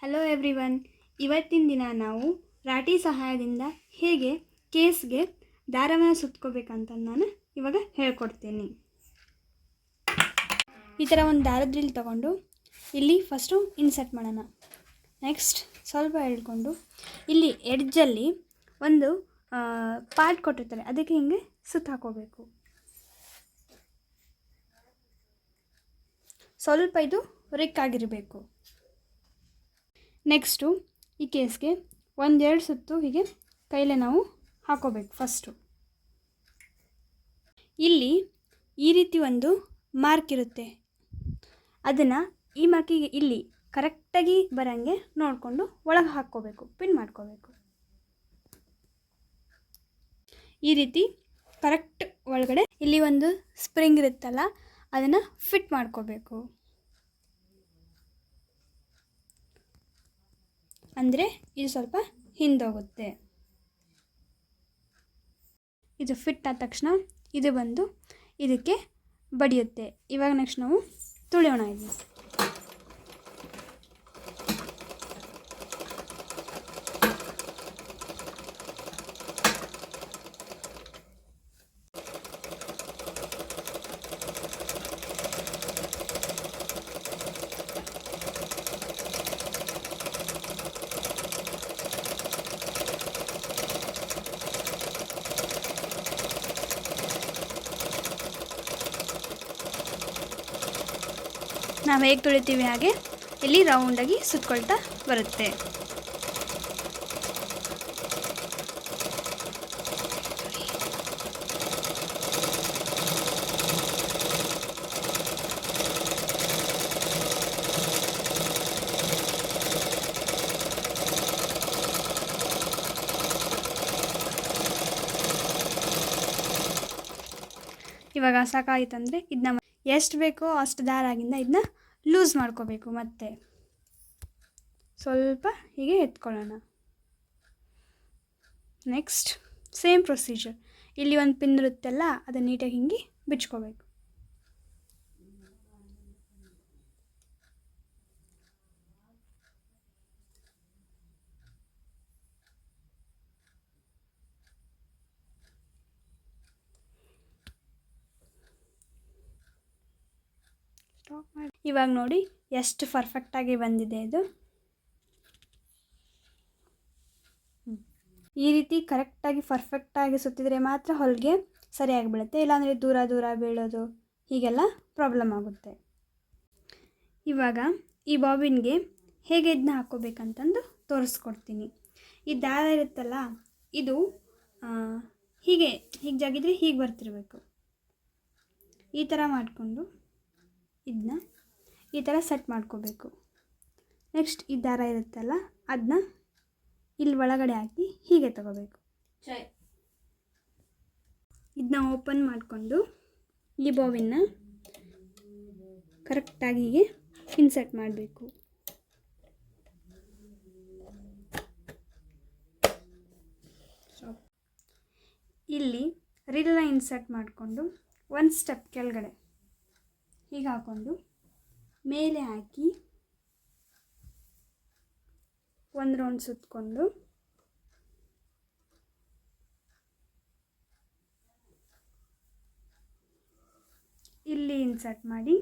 Hello everyone ಇವತ್ತಿನ ದಿನ ನಾವು ರಾಟಿ ಸಹಾಯದಿಂದ ಹೇಗೆ ಕೇಸ್ಗೆ ದಾರವನ್ನು ಸುತ್ಕೋಬೇಕಂತ ನಾನು ಇವಾಗ ಹೇಳ್ಕೊಡ್ತೀನಿ. ಈ ಥರ ಒಂದು ದಾರದ್ರಿಲ್ ತಗೊಂಡು ಇಲ್ಲಿ ಫಸ್ಟು ಇನ್ಸರ್ಟ್ ಮಾಡೋಣ. ನೆಕ್ಸ್ಟ್ ಸ್ವಲ್ಪ ಹೇಳ್ಕೊಂಡು ಇಲ್ಲಿ ಎಡ್ಜಲ್ಲಿ ಒಂದು ಪಾರ್ಟ್ ಕೊಟ್ಟಿರ್ತಾರೆ. ಅದಕ್ಕೆ ಹಿಂಗೆ ಸುತ್ತ ಹಾಕೋಬೇಕು. ಸ್ವಲ್ಪ ಇದು ರಿಕ್ ಆಗಿರಬೇಕು. ನೆಕ್ಸ್ಟು ಈ ಕೇಸ್ಗೆ ಒಂದೆರಡು ಸುತ್ತು ಹೀಗೆ ಕೈಲೇ ನಾವು ಹಾಕೋಬೇಕು ಫಸ್ಟು ಇಲ್ಲಿ ಈ ರೀತಿ ಒಂದು ಮಾರ್ಕ್ ಇರುತ್ತೆ. ಅದನ್ನು ಈ ಮಾರ್ಕಿಗೆ ಇಲ್ಲಿ ಕರೆಕ್ಟಾಗಿ ಬರೋಂಗೆ ನೋಡಿಕೊಂಡು ಒಳಗೆ ಹಾಕ್ಕೋಬೇಕು ಪಿನ್ ಮಾಡ್ಕೋಬೇಕು. ಈ ರೀತಿ ಕರೆಕ್ಟ್ ಒಳಗಡೆ ಇಲ್ಲಿ ಒಂದು ಸ್ಪ್ರಿಂಗ್ ಇರುತ್ತಲ್ಲ, ಅದನ್ನು ಫಿಟ್ ಮಾಡ್ಕೋಬೇಕು. ಅಂದರೆ ಇದು ಸ್ವಲ್ಪ ಹಿಂದೋಗುತ್ತೆ. ಇದು ಫಿಟ್ ಆದ ತಕ್ಷಣ ಇದು ಬಂದು ಇದಕ್ಕೆ ಬಡಿಯುತ್ತೆ. ಇವಾಗ ನೆಕ್ಸ್ಟ್ ನಾವು ತುಳಿಯೋಣ ಇದು ನಾವು ಹೇಗೆ ತುಳಿತೀವಿ ಹಾಗೆ ಇಲ್ಲಿ ರೌಂಡಾಗಿ ಸುತ್ಕೊಳ್ತಾ ಬರುತ್ತೆ. ಇವಾಗ ಸಾಕಾಯಿತಂದ್ರೆ ಇದನ್ನ ಎಷ್ಟು ಬೇಕೋ ಅಷ್ಟು ದಾರಾಗಿಂದ ಇದನ್ನ ಲೂಸ್ ಮಾಡ್ಕೋಬೇಕು ಮತ್ತೆ. ಸ್ವಲ್ಪ ಹೀಗೆ ಎತ್ಕೊಳ್ಳೋಣ. ನೆಕ್ಸ್ಟ್ ಸೇಮ್ ಪ್ರೊಸೀಜರ್ ಇಲ್ಲಿ ಒಂದು ಪಿನ್ ಇರುತ್ತಲ್ಲ, ಅದನ್ನು ನೀಟಾಗಿ ಹಿಂಗೆ ಬಿಚ್ಕೋಬೇಕು. ಇವಾಗ ನೋಡಿ ಎಷ್ಟು ಪರ್ಫೆಕ್ಟಾಗಿ ಬಂದಿದೆ ಇದು. ಈ ರೀತಿ ಕರೆಕ್ಟಾಗಿ ಪರ್ಫೆಕ್ಟಾಗಿ ಸುತ್ತಿದ್ರೆ ಮಾತ್ರ ಹೊಲಿಗೆ ಸರಿಯಾಗಿ ಬೀಳುತ್ತೆ. ಇಲ್ಲಾಂದರೆ ದೂರ ದೂರ ಬೀಳೋದು ಹೀಗೆಲ್ಲ ಪ್ರಾಬ್ಲಮ್ ಆಗುತ್ತೆ. ಇವಾಗ ಈ ಬಾಬಿನ್ಗೆ ಹೇಗೆ ಇದನ್ನ ಹಾಕೋಬೇಕಂತಂದು ತೋರಿಸ್ಕೊಡ್ತೀನಿ. ಈ ದಾರ ಇರುತ್ತಲ್ಲ ಇದು ಹೀಗೆ ಹೀಗೆ ಜಾಗಿದ್ರೆ ಹೀಗೆ ಬರ್ತಿರ್ಬೇಕು. ಈ ಥರ ಮಾಡಿಕೊಂಡು ಇದನ್ನ ಈ ಥರ ಸೆಟ್ ಮಾಡ್ಕೋಬೇಕು. ನೆಕ್ಸ್ಟ್ ಈ ದಾರ ಇರುತ್ತಲ್ಲ ಅದನ್ನ ಇಲ್ಲಿ ಒಳಗಡೆ ಹಾಕಿ ಹೀಗೆ ತಗೋಬೇಕು. ಇದನ್ನ ಓಪನ್ ಮಾಡಿಕೊಂಡು ಈ ಬಾವಿನ ಕರೆಕ್ಟಾಗಿ ಹೀಗೆ ಇನ್ಸರ್ಟ್ ಮಾಡಬೇಕು. ಇಲ್ಲಿ ರೀಲ್ನ ಇನ್ಸರ್ಟ್ ಮಾಡಿಕೊಂಡು ಒಂದು ಸ್ಟೆಪ್ ಕೆಳಗಡೆ ಹೀಗೆ ಹಾಕ್ಕೊಂಡು ಮೇಲೆ ಹಾಕಿ ಒಂದು ರೌಂಡ್ ಸುತ್ತಕೊಂಡು ಇಲ್ಲಿ ಇನ್ಸರ್ಟ್ ಮಾಡಿ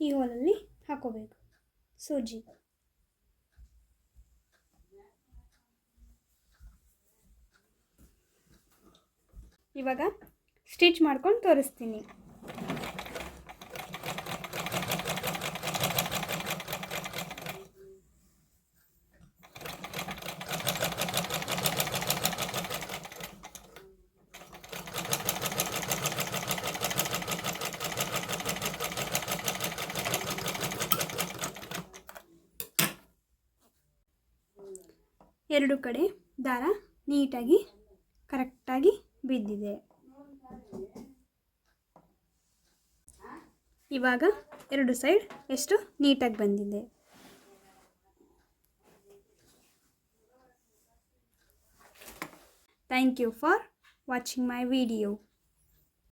ಈ ಹೋಲಲ್ಲಿ ಹಾಕೋಬೇಕು. ಸೂಜಿ. ಇವಾಗ ಸ್ಟಿಚ್ ಮಾಡ್ಕೊಂಡು ತೋರಿಸ್ತೀನಿ. ಎರಡು ಕಡೆ ದಾರ ನೀಟಾಗಿ ಕರೆಕ್ಟಾಗಿ ಬಿದ್ದಿದೆ. ಇವಾಗ ಎರಡು ಸೈಡ್ ಎಷ್ಟು ನೀಟಾಗಿ ಬಂದಿದೆ. Thank you for watching my video